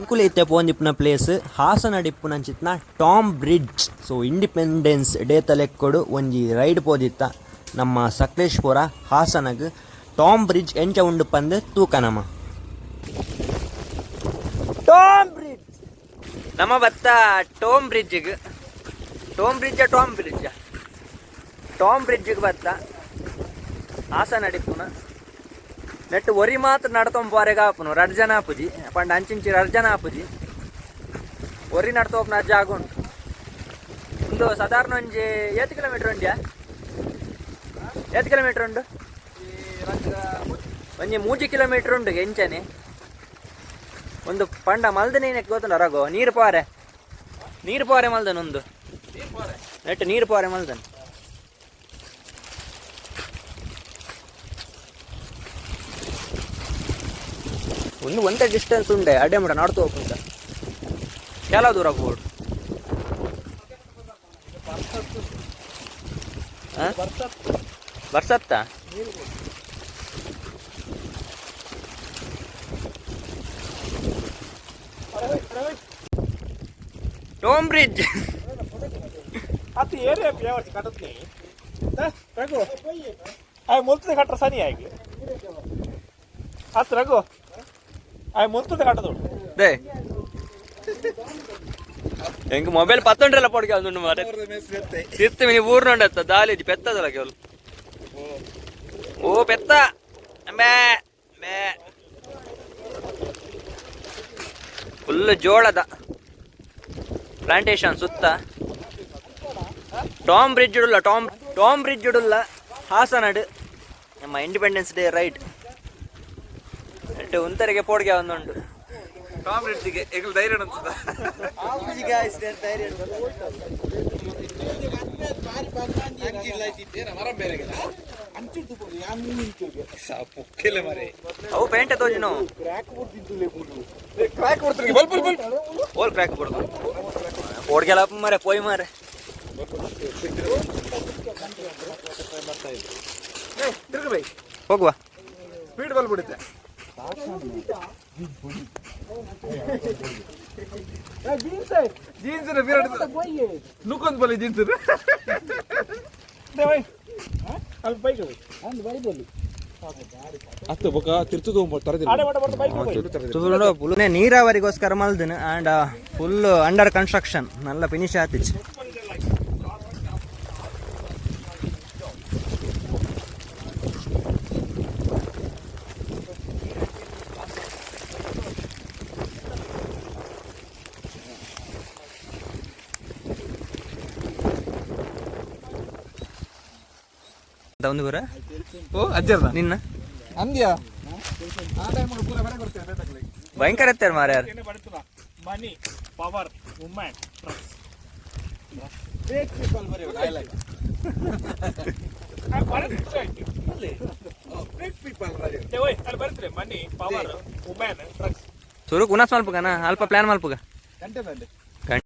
ಇಂಕುಲೈತೆ ಪೋಂದಿಪ್ಪುನ place Hassan ಡಿಪ್ಪುನಂಚಿತ್ನ Tom bridge. So independence day ತಲೆಕ್ಕೊಡು ಒಂಜಿ ride ಪೋದಿತ್ತ ನಮ್ಮ ಸಕಲೇಶ್ಪುರ ಹಾಸನಗ್ ಟಾಮ್ ಬ್ರಿಡ್ಜ್ ಎಂಚ ಉಂಡು ಪಂದ್ ತೂಕ ನಮ ಟಾಮ್ ಬ್ರಿಡ್ಜ್! ನಮ್ಮ ಬತ್ತ Tom ಬ್ರಿಡ್ಜಿಗ್. Tom bridge, Tom bridge. Tom ಬ್ರಿಡ್ಜಿಗೆ ಬತ್ತ ಹಾಸನ ಡಿಪ್ಪುನ ನೆಟ್ ಒರಿ ಮಾತ್ರ ನಡ್ತೊಂಬ ಬಾರೆಗ ಆಪುನು ರಡ್ಜನ ಆಪುಜಿ ಪಂಡ ಅಂಚಿಂಚಿ ರಡ್ಜನ ಆಪುಜಿ ಒರಿ ನಡ್ತೋಪ್ನ ಅಜ್ಜ ಆಗುಂಟು. ಒಂದು ಸಾಧಾರಣ ಒಂಜಿ ಏತ್ ಕಿಲೋಮೀಟರ್ ಉಂಡ್ಯಾ ಏತ್ ಕಿಲೋಮೀಟರ್ ಉಂಡು? ಒಂಜಿ ಮೂಜಿ ಕಿಲೋಮೀಟರ್ ಉಂಡು ಎಂಚನೆ ಒಂದು ಪಂಡ ಮಲ್ದನೇನೆ ಗೊತ್ತಲ್ಲ ರಗೋ ನೀರು ಪಾರೆ ನೀರು ಪಾರೆ ಮಲ್ದನ್ ಒಂದು ನೆಟ್ ನೀರು ಪಾರೆ ಮಲ್ದನ್. ಒಂದು ಒಂದೇ ಡಿಸ್ಟೆನ್ಸ್ ಉಂಡೆ, ಅಡ್ಡೆ ಮಾಡ ನಡ್ತು ಹೋಗ್ಬಿಟ್ಟ ಎಲ್ಲ ದೂರ ಹೋಗ್ಬೋದು ಬರ್ಸತ್ತ? ಟೋಮ್ ಬ್ರಿಡ್ಜ್ ಅದು ಏರಿಯಾ ವ್ಯವಸ್ಥೆ ಕಟ್ಟತ್ನೆ ರಘು. ಆಯ್ ಮುಲ್ತದ ಕಟ್ಟ ಸನಿ ಆಗಿ ಅತ್ ರಘು. ಆಯ್ ಮುಲ್ತದ ಕಟ್ಟದೋಡು ದೇ ಎಂಗ್ ಮೊಬೈಲ್ ಪತ್ತೊಂಡ್ರಲ್ಲ ಪೊಡ್ಗೆ ಒಂದು ಮಾರೆ ಸಿರ್ತಿ ನೀವು ಊರ್ನೊಂಡತ್ತ ದಾಲಿಜಿ ಪೆತ್ತದಲ್ಲ ಕೇವಲ ಓ ಪೆತ್ತ. ಮೇ ಮೇ. ಫುಲ್ ಜೋಳದ ಪ್ಲಾಂಟೇಶನ್ ಸುತ್ತ. ಟಾಮ್ ಬ್ರಿಡ್ಜ್ ಇಡುಲ್ಲ ಟಾಮ್ ಟಾಮ್ ಬ್ರಿಡ್ಜ್ ಇಡುಲ್ಲ ಹಾಸನಡ್ ನಮ್ಮ ಇಂಡಿಪೆಂಡೆನ್ಸ್ ಡೇ ರೈಟ್ ಉಂತರಿಗೆ ಪೋಡ್ಗೆ ಒಂದುಂಟು. ರೆಡ್ಡಿಗೆ ಈಗ ಧೈರ್ಯ ಅವು ಪೇಂಟ್ ತೋಜಿನು ಕ್ರ್ಯಾಕ್ ಕೊಡ್ತೀನಿ ಬಲ್ ಬಲ್ ಬಲ್. ಓಲ್ ಕ್ರ್ಯಾಕ್ ಕೊಡ್ದು. ಓಡ್ಗೆಲ್ಲ ಮಾರೆ ಪೋಯ್ ಮಾರೆ. ತಿರ್ಗ ಬೈ. ಹೋಗುವ. ಸ್ಪೀಡ್ ಬಲ್ ಬಿಡುತ್ತೆ. ಜೀನ್ಸ್ ನುಕ್ಕೊಂದು ಬಲಿ ಜೀನ್ಸ್ ಅಲ್ಲಿ ಬೈಕ್ ಹತ್ತು ಬೊಕ್ಕ ತಿರ್ಚುದು ತರದಿಲ್ಲ ಫುಲ್ ನೀರಾವರಿಗೋಸ್ಕರ ಮಲ್ದಿನ ಆ್ಯಂಡ್ ಫುಲ್ ಅಂಡರ್ ಕನ್ಸ್ಟ್ರಕ್ಷನ್ ನಲ್ಲ ಫಿನಿಶ್ ಆತಿಚ್ ಒಂದು ಊರ ಓ ಅಜ್ಜರ್ದ? ನಿನ್ನ? ಅಂದ್ಯಾ? ಭಯಂಕರ ಎತ್ತಾರ ಮಾರ್ಯಾರ money power women fake people ಬರೀ ಡೈಲಾಗ್ ಫೇಕ್ ಪೀಪಲ್ ಬರೀ ಅಲ್ಲಿ? ಬರ್ತಾರೆ. ಮನಿ ಪವರ್ ವುಮೆನ್ ಡ್ರಗ್ಸ್ ಸುರು ಕುನಸ್ ಮಲ್ಪುಗನ ಅಲ್ಪ ಪ್ಲಾನ್ ಮಲ್ಪುಗ ಗಂಟೆ